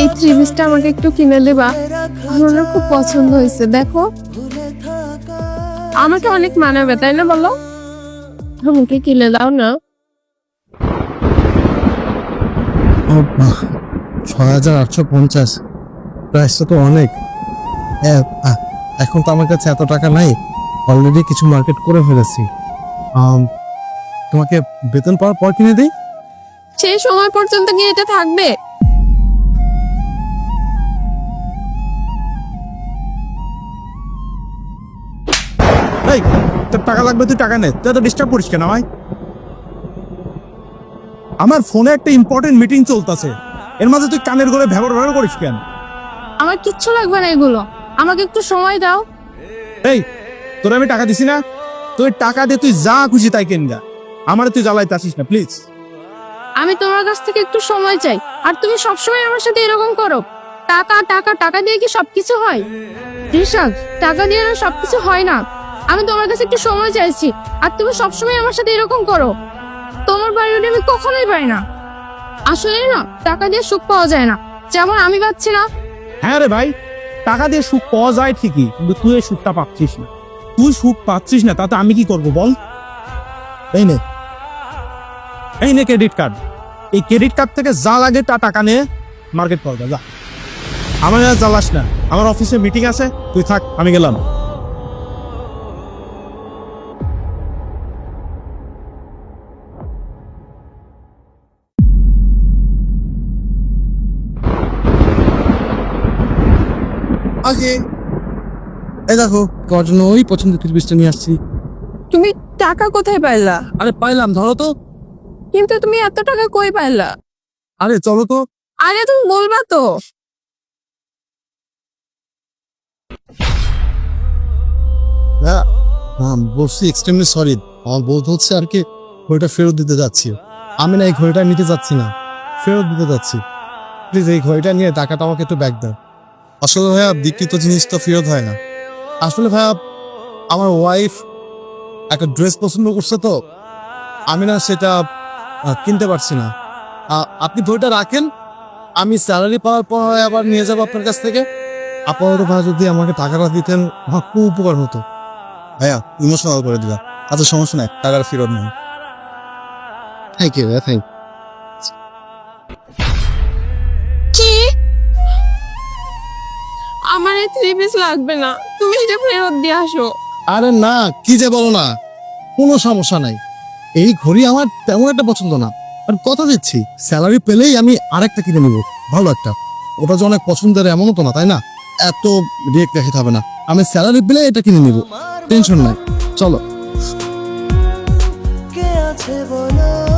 এই থ্রি আমাকে একটু কিনে দেবা। আমার খুব পছন্দ হয়েছে, দেখো। আমাকে অনেক মানাবে, তাই না বলো? আমাকে কিনে দাও না। ছয় হাজার আটশো পঞ্চাশ। প্রাইসটা তো অনেক। এখন তো আমার কাছে এত টাকা নাই। অলরেডি কিছু মার্কেট করে ফেলেছি। তোমাকে বেতন পাওয়ার পর কিনে দিই? সেই সময় পর্যন্ত কি এটা থাকবে? এই তোর টাকা লাগবে তুই টাকা নে। তুই এত ডিস্টার্ব করিস কেন আমায়? আমার ফোনে একটা ইম্পর্টেন্ট মিটিং চলতেছে। এর মাঝে তুই কানের করে ভেবর ভেবর করিস কেন? আমার কিচ্ছু লাগবে না এগুলো। আমাকে একটু সময় দাও। এই তোর আমি টাকা দিছি না? তুই টাকা দিয়ে তুই যা খুশি তাই কেন গা? আমার তুই জ্বালাইতে আসিস না প্লিজ আমি তোমার কাছ থেকে একটু সময় চাই। আর তুমি সবসময় আমার সাথে এরকম করো। টাকা টাকা টাকা দিয়ে কি সবকিছু হয়? ঋষাদ টাকা দিয়ে না সবকিছু হয় না। আমি তোমার কাছে একটু সময় চাইছি। আর তুমি সবসময় আমার সাথে এরকম করো। তোমার বাড়িটা আমি কখনোই পাই না। আসলে না, টাকা দিয়ে সুখ পাওয়া যায় না। যেমন আমি পাচ্ছি না। হ্যাঁ রে ভাই, টাকা দিয়ে সুখ পাওয়া যায় ঠিকই, কিন্তু তুই সুখটা পাচ্ছিস না। তুই সুখ পাচ্ছিস না, তাতে আমি কি করব বল? তাই নে। এই নে ক্রেডিট কার্ড এই ক্রেডিট কার্ড থেকে যা লাগে তা টাকা নিয়ে মার্কেট করবে যা। আমার আর জ্বালাস না। আমার অফিসে মিটিং আছে তুই থাক আমি গেলাম। আগে এই দেখো তোমার জন্য ওই পছন্দের ত্রিপিসটা নিয়ে আসছি। তুমি টাকা কোথায় পাইলা? আরে পাইলাম ধরো তো। কিন্তু তুমি এত টাকা কই পাইলা? আরে চলো তো। আরে তুমি বলবা তো। বলছি এক্সট্রিমলি সরি আমার বোধ হচ্ছে আর কি ঘড়িটা ফেরত দিতে যাচ্ছি। আমি না এই ঘড়িটা নিতে যাচ্ছি না। ফেরত দিতে যাচ্ছি। প্লিজ এই ঘড়িটা নিয়ে টাকাটা আমাকে একটু ব্যাক দাও। আসলে ভাইয়া বিকৃত জিনিস তো ফেরত হয় না। আসলে ভাইয়া আমার ওয়াইফ একটা ড্রেস পছন্দ করছে তো। আমি না সেটা কিনতে পারছি না। আপনি ঘড়িটা রাখেন আমি স্যালারি পাওয়ার পর হয় আবার নিয়ে যাব আপনার কাছ থেকে। আপাতত ভাই যদি আমাকে টাকাটা দিতেন আমার খুব উপকার হতো। ভাইয়া ইমোশনাল করে দিবা আচ্ছা সমস্যা নাই টাকার ফেরত নেই থ্যাংক ইউ ভাইয়া থ্যাংক কি? আমার এই থ্রি পিস লাগবে না। তুমি এটা ফেরত দিয়ে আসো। আরে না কি যে বলো না। কোনো সমস্যা নাই। এই ঘড়ি আমার তেমন একটা পছন্দ না। আর কথা দিচ্ছি স্যালারি পেলেই আমি আরেকটা কিনে নিব। ভালো একটা। ওটা যে অনেক পছন্দের এমনও তো না, তাই না? এত রেট দেখাতে হবে না। আমি স্যালারি পেলে এটা কিনে নিব। টেনশন নাই। চলো। কে আছে বল?